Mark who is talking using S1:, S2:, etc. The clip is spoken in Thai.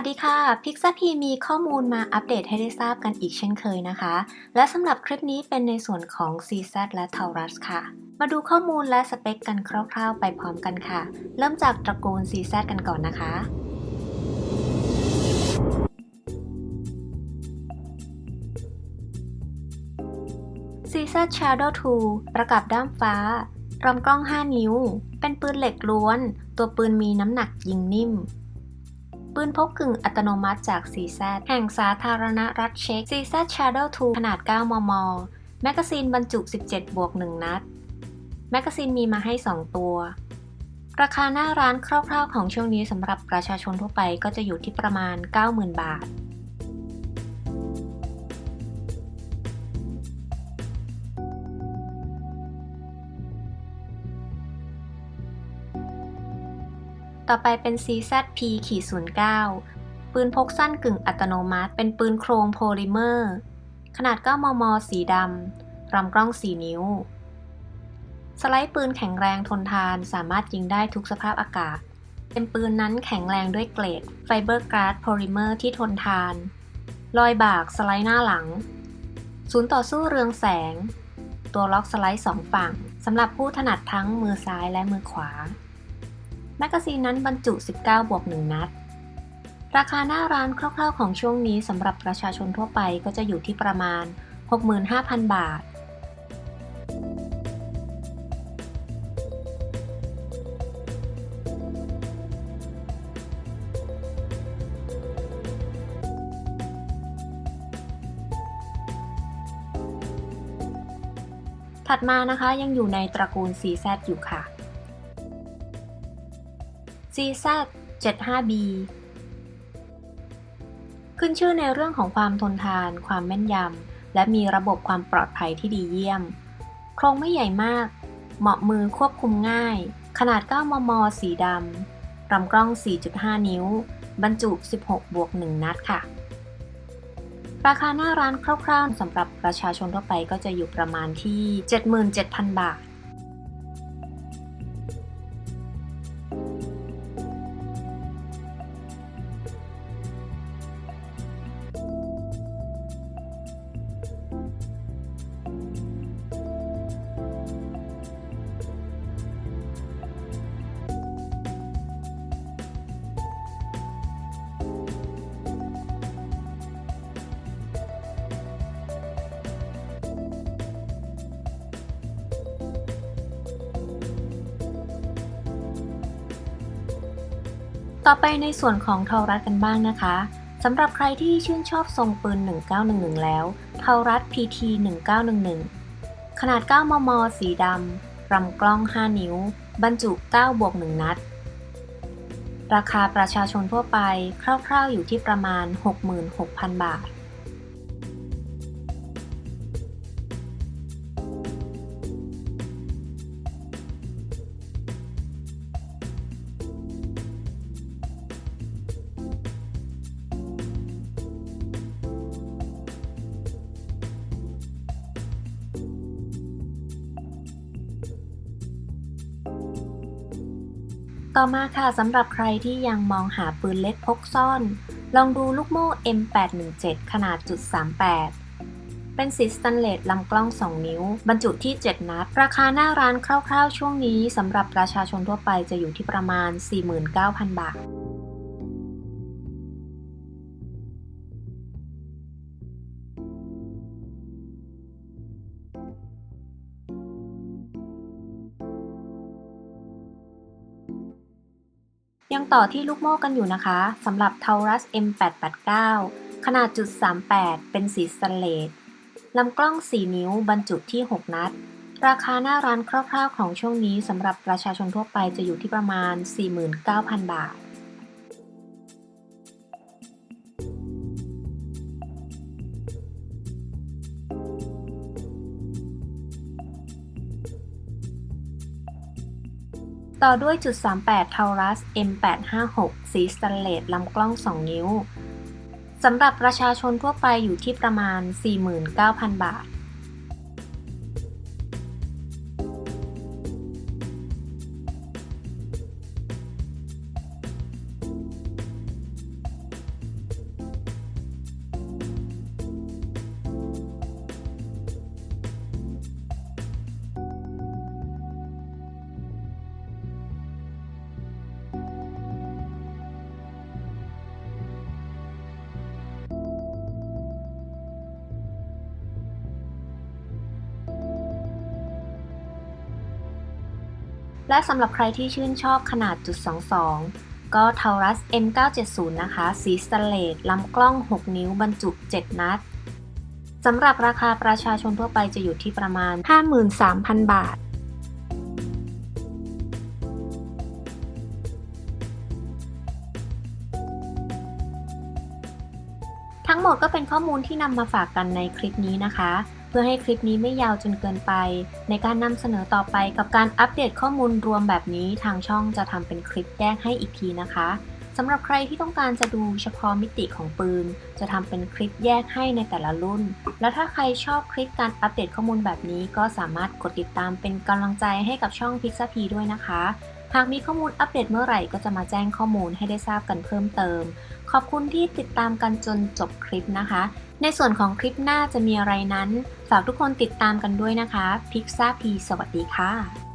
S1: วัสดีค่ะ Pixar ีมีข้อมูลมาอัปเดตให้ได้ทราบกันอีกเช่นเคยนะคะ และสำหรับคลิปนี้เป็นในส่วนของ CZ และ Taurus ค่ะ มาดูข้อมูลและสเปคกันคร่าวๆ ไปพร้อมกันค่ะ เริ่มจากตระกูล CZ กันก่อนนะคะ CZ Shadow 2ประกับด้ามฟ้ารำกล้อง 5 นิ้ว เป็นปืนเหล็กล้วน ตัวปืนมีน้ำหนักยิงนิ่ม ปืนพกกึ่งอัตโนมัติจาก CZ แห่งสาธารณรัฐเช็ก CZ Shadow 2 ขนาด 9 มม แมกกาซีนบรรจุ 17 บวก 1 นัด แมกกาซีนมีมาให้ 2 ตัว ราคาหน้าร้านคร่าวๆของช่วงนี้สำหรับประชาชนทั่วไปก็จะอยู่ที่ประมาณ 90,000 บาท ต่อไปเป็น CZP-09 ปืนพกสั้นกึ่งอัตโนมัติ เป็นปืนโครงโพลิเมอร์ ขนาด 9 มม สีดำลำกล้อง 4 นิ้ว สไลด์ปืนแข็งแรงทนทาน สามารถยิงได้ทุกสภาพอากาศ เป็นปืนนั้นแข็งแรงด้วยเกรดไฟเบอร์กราสโพลิเมอร์ที่ทนทานรอยบากสไลด์หน้าหลัง ศูนย์ต่อสู้เรืองแสง ตัวล็อกสไลด์สองฝั่งสำหรับผู้ถนัดทั้งมือซ้ายและมือขวา แมกกาซีนนั้นบรรจุ 19 บวก 1 นัด ราคาหน้าร้านคร่าวๆของช่วงนี้สำหรับประชาชนทั่วไปก็จะอยู่ที่ประมาณ 65,000 บาท ถัดมานะคะยังอยู่ในตระกูล CZ อยู่ค่ะ CZ 75B ขึ้นชื่อในเรื่องของความทนทาน ความแม่นยำ และมีระบบความปลอดภัยที่ดีเยี่ยม โครงไม่ใหญ่มาก เหมาะมือควบคุมง่าย ขนาด 9 มม สีดำลำกล้อง 4.5 นิ้ว บรรจุ 16 บวก 1 นัดค่ะ ราคาหน้าร้านคร่าวๆสำหรับประชาชนทั่วไปก็จะอยู่ประมาณที่ 77,000 บาท ต่อไปในส่วนของเทารัดกันบ้างนะคะสำหรับใครที่ชื่นชอบทรงปืน 1911 แล้ว เทารัด PT 1911 ขนาด 9 มม สีดำลำกล้อง 5 นิ้ว บรรจุ9บวก1นัด ราคาประชาชนทั่วไปคร่าวๆอยู่ที่ประมาณ 66,000 บาท ต่อมาค่ะสำหรับใครที่ยังมองหาปืนเล็กพกซ่อน ลองดูลูกโม่ M817 ขนาดจุด38 เป็นสีสแตนเลสลำกล้อง 2 นิ้ว บรรจุที่ 7 นัด ราคาหน้าร้านคร่าวๆ ช่วงนี้สำหรับประชาชนทั่วไปจะอยู่ที่ประมาณ 49,000 บาท ยังต่อที่ลูกโม่กันอยู่นะคะสำหรับ Taurus M889 ขนาดจุด38 เป็นสีสแตนเลสลำกล้อง 4 นิ้วบรรจุที่ 6 นัด ราคาหน้าร้านคร่าวๆของช่วงนี้สำหรับประชาชนทั่วไปจะอยู่ที่ประมาณ 49,000 บาท ต่อด้วยจุด38 Taurus M856 สีสแตนเลสลำกล้อง 2 นิ้ว สำหรับประชาชนทั่วไปอยู่ที่ประมาณ 49,000 บาท และสำหรับใครที่ชื่นชอบขนาดจุด22 ก็ Taurus M970 นะคะ สีสแตนเลสลำกล้อง 6 นิ้วบรรจุ 7 นัดสำหรับราคาประชาชนทั่วไปจะอยู่ที่ประมาณ 53,000 บาททั้งหมดก็เป็นข้อมูลที่นำมาฝากกันในคลิปนี้นะคะ เพื่อให้คลิปนี้ไม่ยาวจนเกินไป ในการนำเสนอต่อไปกับการอัปเดตข้อมูลรวมแบบนี้ทางช่องจะทำเป็นคลิปแยกให้อีกทีนะคะสำหรับใครที่ต้องการจะดูเฉพาะมิติของปืน จะทำเป็นคลิปแยกให้ในแต่ละรุ่น แล้วถ้าใครชอบคลิปการอัปเดตข้อมูลแบบนี้ ก็สามารถกดติดตามเป็นกำลังใจให้กับช่องพิกซ p พีด้วยนะคะ หากมีข้อมูลอัปเดตเมื่อไหร่ก็จะมาแจ้งข้อมูลให้ได้ทราบกันเพิ่มเติม ขอบคุณที่ติดตามกันจนจบคลิปนะคะ ในส่วนของคลิปหน้าจะมีอะไรนั้น ฝากทุกคนติดตามกันด้วยนะคะพิกซ่าพีสวัสดีค่ะ